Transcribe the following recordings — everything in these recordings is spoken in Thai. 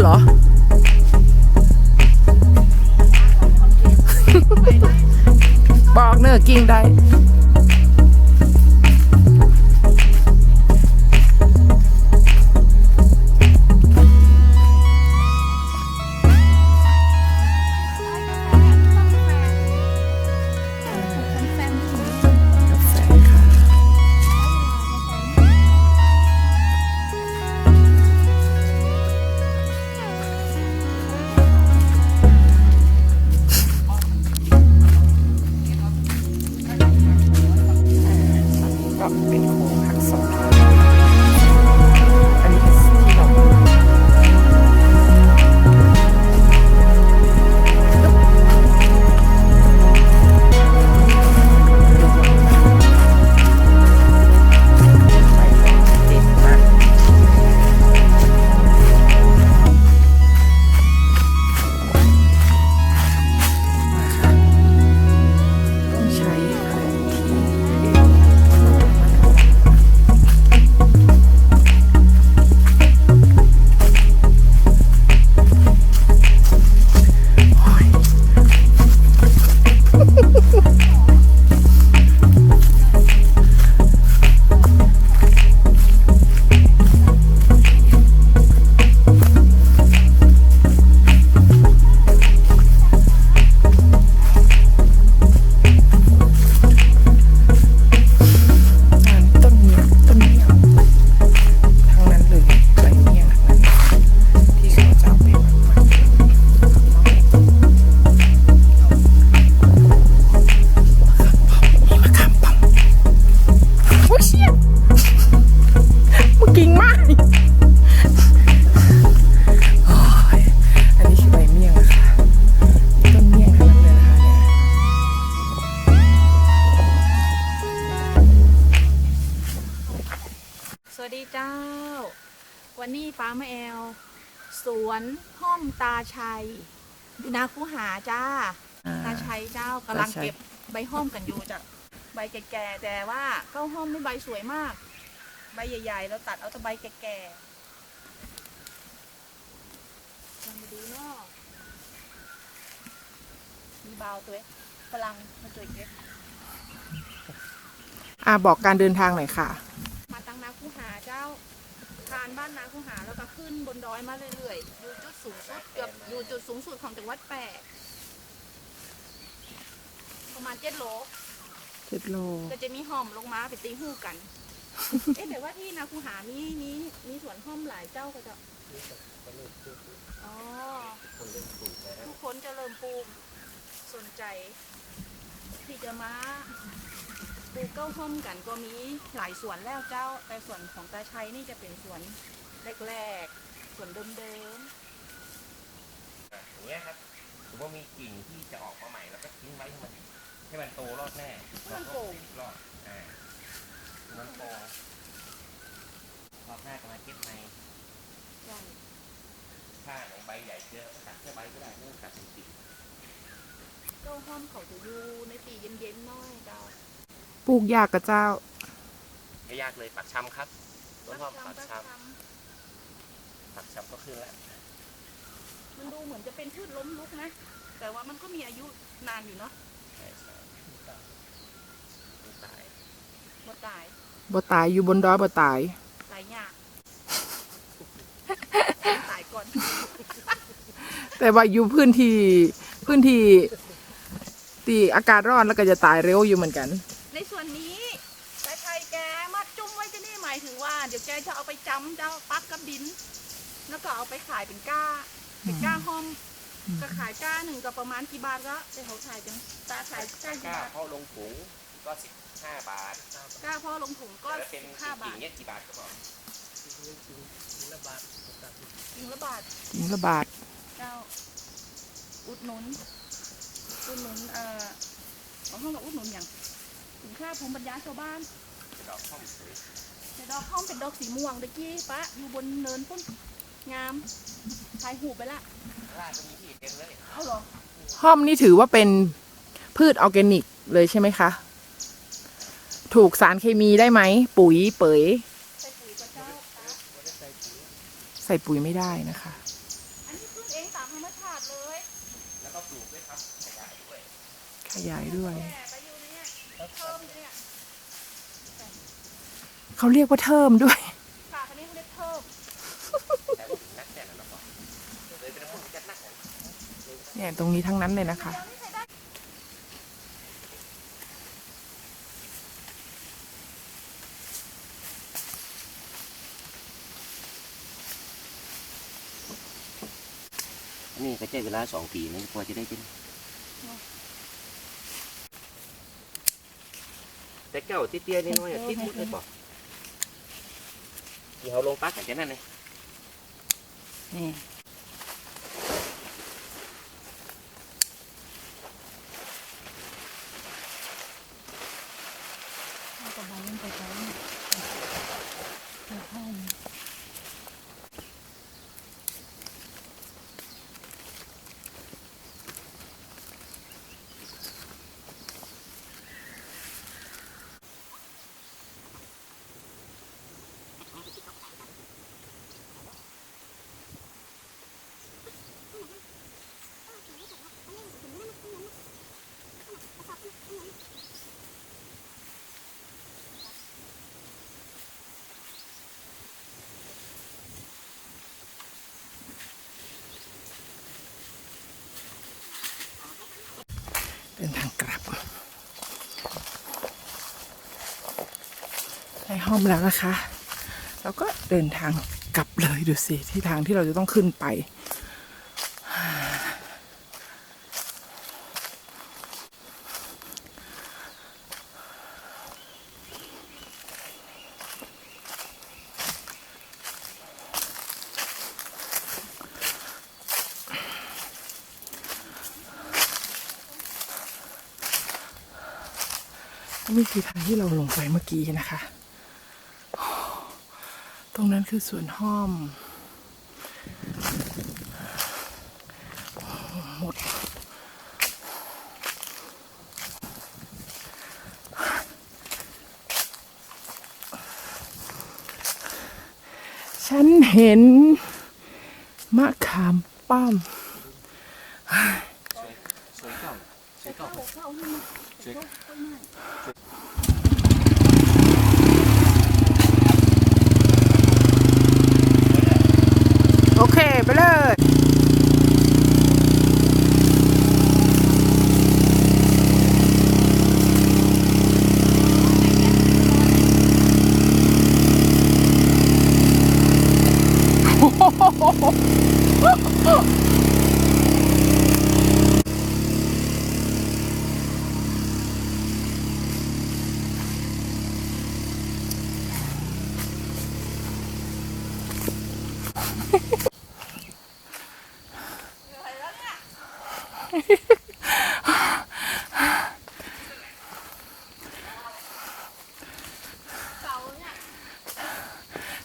บุญเหรอ บอกเนอะกิ่งได้ ก็เป็ ฟ้ามาแอล สวนห้อมตาชัยอยู่นาคูหาจ้าตาชัยเจ้ากำลังตาชัย เก็บใบห้อมกันอยู่จ้ะใบแก่ๆแต่ว่าเก้าห้อมนี่ใบสวยมาก ใบใหญ่ๆแล้วตัดเอาแต่ใบแก่ๆลองมาดูเนาะมีบาวตัวเองพลังมาจุยเก็บ อ่าบอกการเดินทางหน่อยค่ะ มาตังนาคูหาเจ้า ทานบ้านนาคูหาแล้วก็ขึ้นบนดอยมาเรื่อยๆ อยู่จุดสูงสุดเกือบอยู่จุดสูงสุดของจังหวัดแปดประมาณเจ็ดโลเจ็ดโลก็จะมีห้อมลงมาไปตีหู้กัน เอ๊ะแต่ว่าที่นาคูหามีมีมีสวนห้อมหลายเจ้าก็จะอ๋อทุกคนจะเริ่มปลูกสนใจ ที่จะมา ปลูกเก้าห้อมกันก็มีหลายสวนแล้วเจ้า แต่สวนของตาชัยนี่จะเป็นสวนแรกๆสวนเดิมอย่างเงี้ยครับสมมติว่ามีกิ่งที่จะออกมาใหม่แล้วก็ทิ้งไว้ให้มันให้มันโตรอดแน่ๆมันโป่งรอดอ่ามันโตรอบหน้าก็มาเก็บในใช่ถ้าไหนใบใหญ่เยอะก็ตัดแค่ใบก็ได้ไม่ต้องตัดเป็นกิ่งเก้าห้อมเขาจะอยู่ในปีเย็นๆหน้อยเจ้าป ลูกยากกับเจ้า ไม่ยากเลยปักชำครับต้นหอมปักชปักชำปักชำก็ขึ้นแล้วมันดูเหมือนจะเป็นพืชล้มลุกนะ แต่ว่ามันก็มีอายุนานอยู่เนาะใช่ใช่ไม่ตายหมดตายบ่ตายอยู่บนดอยบ่ตายตายยากตายก่อน แต่ว่าอยู่พื้นที่พื้นที่ที่อากาศร้อนแล้วก็จะตายเร็วอยู่เหมือนกันใน ส่วนนี้ตาชัยแกมาจุ้มไว้จะนี่หมายถึงว่า เดี๋ยวแกจะเอาไปจำจะเอาปักกับดิน แล้วก็เอาไปขายเป็นก้า เป็นก้าห้อมอืมก็ขายก้าหนึ่งก็ประมาณกี่บาทก็แต่เขาขายกันตาขายก้ากี่ก้าบาทพ่อลงถุงก็สิบห้าบาทก้าพ่อลงถุงก็แต่ถ้าเป็สินบห้าบากิ่ทงเนี้ยกี่บาทก็พอถึงละบาทจริงละบาทเจ้าอุดหนุนอุดหนุนเอ่อของห้องกับอุดหนุนอย่าง สินค้าภูมิปัญญาชาวบ้านจะดอกข้อมสวยแต่ดอกห้อมเป็นดอกสีม่วงตะกี้ปะอยู่บนเนินพุ่นงามถ่ายหูปไปละราดก็มีที่เต็มเลยเอาเหรอห้อมนี่ถือว่าเป็นพืชออร์แกนิกเลยใช่ไหมคะ ถูกสารเคมีได้ไหม ปุ๋ยเป๋ยใส่ปุ๋ยกระเจ้าปะใส่ปุ๋ยไม่ได้นะคะใแล้วก็ปลูกด้วยครับขยายด้วย ขยายด้วย แก่ไปอยู่เนี่ยเพิ่มอยู่เนี่ย เขาเรียกว่าเทิมด้วยฝากอันนี้เขาเรียกเพิ่มแต่ว่าถึงนักแน่นอนแล้วก็เลยเป็นพวกจัดนักนะเนี่ยตรงนี้ทั้งนั้นเลยนะคะ นี่ก็ใช้เวลาสองปีนะกว่าจะได้เป็นแต่เก้าที่เตี้ยนี่น้อยอะติดมุดเลยป่ะ ที่เขาลงปั เดินทางกลับได้ห้อมแล้วนะคะ แล้วก็เดินทางกลับเลยดูสิที่ทางที่เราจะต้องขึ้นไป นี่คือทางที่เราลงไปเมื่อกี้นะคะ ตรงนั้นคือสวนห้อม หมด ฉันเห็นมะขามป้อม โอเค ไปเลยเสาเ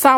เศร้า